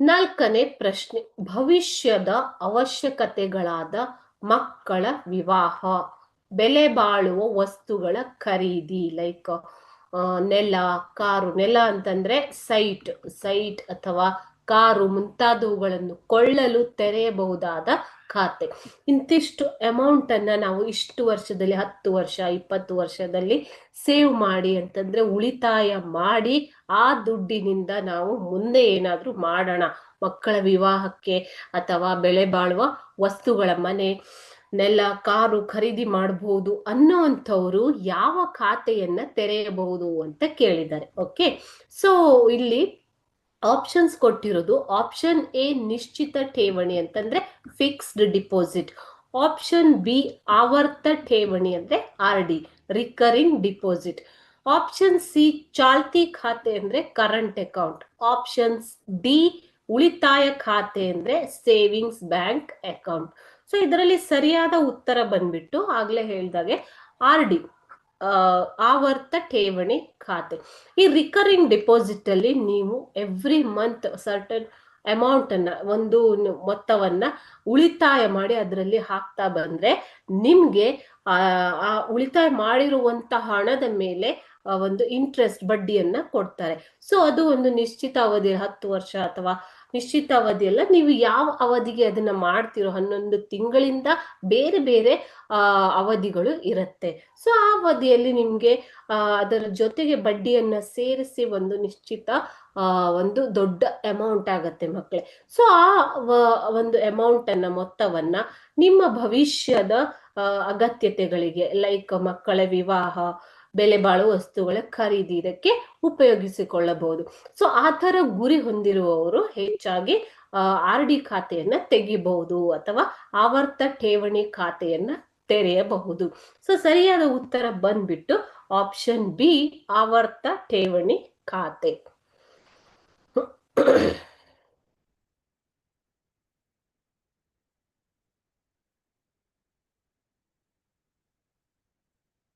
ನಾಲ್ಕನೇ ಪ್ರಶ್ನೆ, ಭವಿಷ್ಯದ ಅವಶ್ಯಕತೆಗಳಾದ ಮಕ್ಕಳ ವಿವಾಹ, ಬೆಲೆ ಬಾಳುವ ವಸ್ತುಗಳ ಖರೀದಿ ಲೈಕ್ ನೆಲ, ಕಾರು, ನೆಲ ಅಂತಂದ್ರೆ ಸೈಟ್ ಸೈಟ್ ಅಥವಾ ಕಾರು ಮುಂತಾದವುಗಳನ್ನು ಕೊಳ್ಳಲು ತೆರೆಯಬಹುದಾದ ಖಾತೆ. ಇಂತಿಷ್ಟು ಅಮೌಂಟ್ ಅನ್ನ ನಾವು ಇಷ್ಟು ವರ್ಷದಲ್ಲಿ, ಹತ್ತು ವರ್ಷ, ಇಪ್ಪತ್ತು ವರ್ಷದಲ್ಲಿ ಸೇವ್ ಮಾಡಿ ಅಂತಂದ್ರೆ ಉಳಿತಾಯ ಮಾಡಿ ಆ ದುಡ್ಡಿನಿಂದ ನಾವು ಮುಂದೆ ಏನಾದರೂ ಮಾಡೋಣ. ಮಕ್ಕಳ ವಿವಾಹಕ್ಕೆ ಅಥವಾ ಬೆಳೆ ಬಾಳುವ ವಸ್ತುಗಳ ಮನೆ, ನೆಲ, ಕಾರು ಖರೀದಿ ಮಾಡಬಹುದು ಅನ್ನೋವಂಥವ್ರು ಯಾವ ಖಾತೆಯನ್ನ ತೆರೆಯಬಹುದು ಅಂತ ಕೇಳಿದ್ದಾರೆ. ಓಕೆ ಸೊ ಇಲ್ಲಿ ಆಪ್ಷನ್ಸ್ ಕೊಟ್ಟಿರೋದು ಆಪ್ಷನ್ ಎ ನಿಶ್ಚಿತ ಠೇವಣಿ ಅಂತಂದ್ರೆ ಫಿಕ್ಸ್ಡ್ ಡಿಪಾಸಿಟ್ ಆಪ್ಷನ್ ಬಿ ಆವರ್ತ ಠೇವಣಿ ಅಂದ್ರೆ R D recurring deposit option C ಚಾಲ್ತಿ ಖಾತೆ ಅಂದ್ರೆ ಕರೆಂಟ್ ಅಕೌಂಟ್ ಆಪ್ಷನ್ಸ್ ಡಿ ಉಳಿತಾಯ ಖಾತೆ ಅಂದ್ರೆ ಸೇವಿಂಗ್ಸ್ ಬ್ಯಾಂಕ್ ಅಕೌಂಟ್ ಸೊ ಇದರಲ್ಲಿ ಸರಿಯಾದ ಉತ್ತರ ಬಂದ್ಬಿಟ್ಟು ಆಗ್ಲೇ ಹೇಳ್ದಾಗೆ ಆರ್ ಡಿ ಆವರ್ತ ಠೇವಣಿ ಖಾತೆ. ಈ ರಿಕರಿಂಗ್ ಡೆಪಾಸಿಟ್ ಅಲ್ಲಿ ನೀವು ಎವ್ರಿ ಮಂತ್ ಸರ್ಟನ್ ಅಮೌಂಟ್ ಅನ್ನ, ಒಂದು ಮೊತ್ತವನ್ನ ಉಳಿತಾಯ ಮಾಡಿ ಅದರಲ್ಲಿ ಹಾಕ್ತಾ ಬಂದ್ರೆ ನಿಮ್ಗೆ ಆ ಉಳಿತಾಯ ಮಾಡಿರುವಂತ ಹಣದ ಮೇಲೆ ಒಂದು ಇಂಟ್ರೆಸ್ಟ್ ಬಡ್ಡಿಯನ್ನ ಕೊಡ್ತಾರೆ. ಸೊ ಅದು ಒಂದು ನಿಶ್ಚಿತ ಅವಧಿ, ಹತ್ತು ವರ್ಷ ಅಥವಾ ನಿಶ್ಚಿತ ಅವಧಿಯಲ್ಲ ನೀವು ಯಾವ ಅವಧಿಗೆ ಅದನ್ನ ಮಾಡ್ತಿರೋ, ಹನ್ನೊಂದು ತಿಂಗಳಿಂದ ಬೇರೆ ಬೇರೆ ಅವಧಿಗಳು ಇರುತ್ತೆ. ಸೊ ಆ ಅವಧಿಯಲ್ಲಿ ನಿಮ್ಗೆ ಅದರ ಜೊತೆಗೆ ಬಡ್ಡಿಯನ್ನ ಸೇರಿಸಿ ಒಂದು ನಿಶ್ಚಿತ ಒಂದು ದೊಡ್ಡ ಅಮೌಂಟ್ ಆಗತ್ತೆ ಮಕ್ಕಳೇ ಸೊ ಆ ಒಂದು ಅಮೌಂಟ್ ಅನ್ನ, ಮೊತ್ತವನ್ನ ನಿಮ್ಮ ಭವಿಷ್ಯದ ಅಗತ್ಯತೆಗಳಿಗೆ ಲೈಕ್ ಮಕ್ಕಳ ವಿವಾಹ ಬೆಲೆ ಬಾಳುವ ವಸ್ತುಗಳ ಖರೀದಿ ಇದಕ್ಕೆ ಉಪಯೋಗಿಸಿಕೊಳ್ಳಬಹುದು. ಸೊ ಆ ತರ ಗುರಿ ಹೊಂದಿರುವವರು ಹೆಚ್ಚಾಗಿ ಆರ್ ಡಿ ಖಾತೆಯನ್ನ ತೆಗಿಬಹುದು ಅಥವಾ ಆವರ್ತ ಠೇವಣಿ ಖಾತೆಯನ್ನ ತೆರೆಯಬಹುದು. ಸೊ ಸರಿಯಾದ ಉತ್ತರ ಬಂದ್ಬಿಟ್ಟು ಆಪ್ಷನ್ ಬಿ ಆವರ್ತ ಠೇವಣಿ ಖಾತೆ.